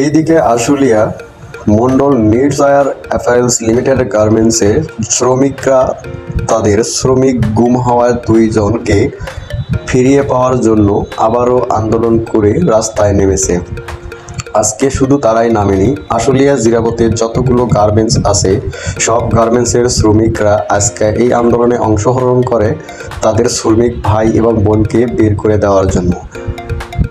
এইদিকে আশুলিয়া, মন্ডল নিডস আয়ার লিমিটেড গার্মেন্টসে শ্রমিকরা তাদের শ্রমিক গুম হওয়া দুইজনকে ফিরিয়ে পাওয়ার জন্য আবারও আন্দোলন করে রাস্তায় নেমেছে। আজকে শুধু তারাই নামেনি, আশুলিয়া জিরাবতের যতগুলো গার্মেন্টস আছে, সব গার্মেন্টসের শ্রমিকরা আজকে এই আন্দোলনে অংশগ্রহণ করে তাদের শ্রমিক ভাই এবং বোনকে বের করে দেওয়ার জন্য।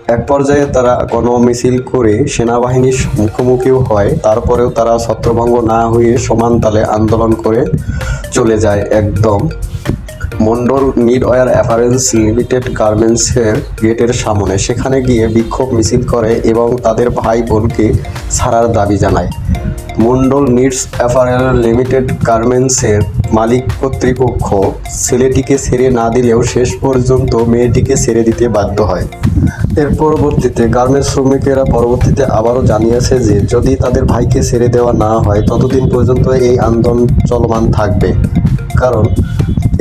এক পর্যায়ে তারা গণমিছিল করে সেনাবাহিনীর মুখোমুখিও হয়, তারপরেও তারা ছত্রভঙ্গ না হয়ে সমান তালে আন্দোলন করে চলে যায় একদম। Mondol knitwear apparels limited গার্মেন্টসের গেটের সামনে, সেখানে গিয়ে বিক্ষোভ মিছিল করে এবং তাদের ভাই বোনকে ছাড়ার দাবি জানায়। মন্ডল নিটস অ্যাফারেল লিমিটেড গার্মেন্টসের মালিক কর্তৃপক্ষ ছেলেটিকে ছেড়ে না দিলেও শেষ পর্যন্ত মেয়েটিকে ছেড়ে দিতে বাধ্য হয়। এর পরবর্তীতে গার্মেন্টস শ্রমিকেরা পরবর্তীতে আবারও জানিয়েছে যে, যদি তাদের ভাইকে ছেড়ে দেওয়া না হয়, ততদিন পর্যন্ত এই আন্দোলন চলমান থাকবে। কারণ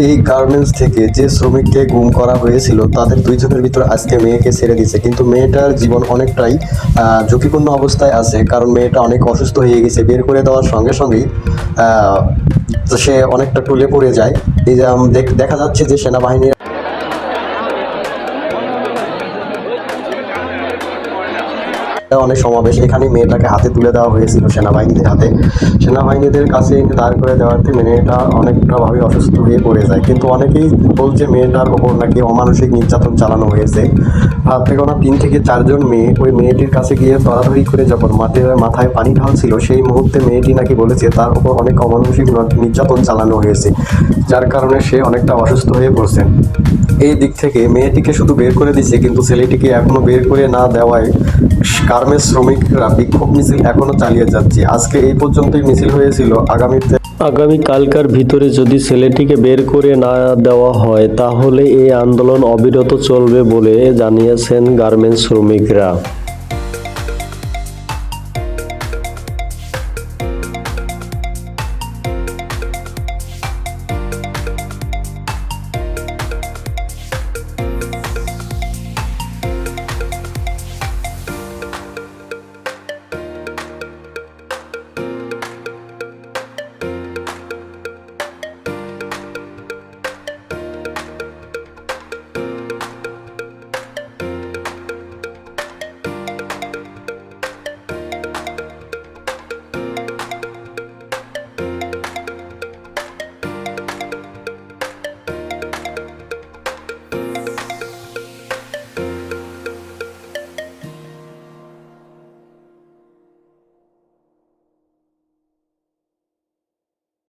এই গার্মেন্টস থেকে যে শ্রমিককে গুম করা হয়েছিল, তাদের দুইজনের ভিতর আজকে মেয়েকে ছেড়ে দিয়েছে। কিন্তু মেয়েটার জীবন অনেকটাই ঝুঁকিপূর্ণ অবস্থায় আছে, কারণ মেয়েটা অনেক অসুস্থ হয়ে গেছে। বের করে দেওয়ার সঙ্গে সঙ্গেই সে অনেকটা টুলে পড়ে যায়। এই যে দেখ- যাচ্ছে যে সেনাবাহিনীর অনেক সমাবেশ। এখানে মেয়েটাকে হাতে তুলে দেওয়া হয়েছিল সেনাবাহিনীদের হাতে। সেনাবাহিনীদের কাছে দাঁড় করে দেওয়াতে মেয়েটা অনেকটা ভাবে অসুস্থ হয়ে পড়ে যায়। কিন্তু অনেকেই বলছে মেয়েটার ওপর নাকি অমানসিক নির্যাতন চালানো হয়েছে। হাতে গোনা তিন থেকে চারজন মেয়ে ওই মেয়েটির কাছে গিয়ে তড়াতড়ি করে যখন মাটির মাথায় পানি ঢালছিল, সেই মুহূর্তে মেয়েটি নাকি বলেছে তার উপর অনেক অমানসিক নির্যাতন চালানো হয়েছে, যার কারণে সে অনেকটা অসুস্থ হয়ে পড়ছে। এই দিক থেকে মেয়েটিকে শুধু বের করে দিচ্ছে কিন্তু ছেলেটিকে এখনও বের করে না দেওয়ায় গার্মেন্টস শ্রমিকরা বিক্ষোভ মিছিল এখনও চালিয়ে যাচ্ছে। আজকে এই পর্যন্তই মিছিল হয়েছিল। আগামীতে আগামী কালকার ভিতরে যদি ছেলেটিকে বের করে না দেওয়া হয়, তাহলে এই আন্দোলন অবিরত চলবে বলে জানিয়েছেন গার্মেন্টস শ্রমিকরা।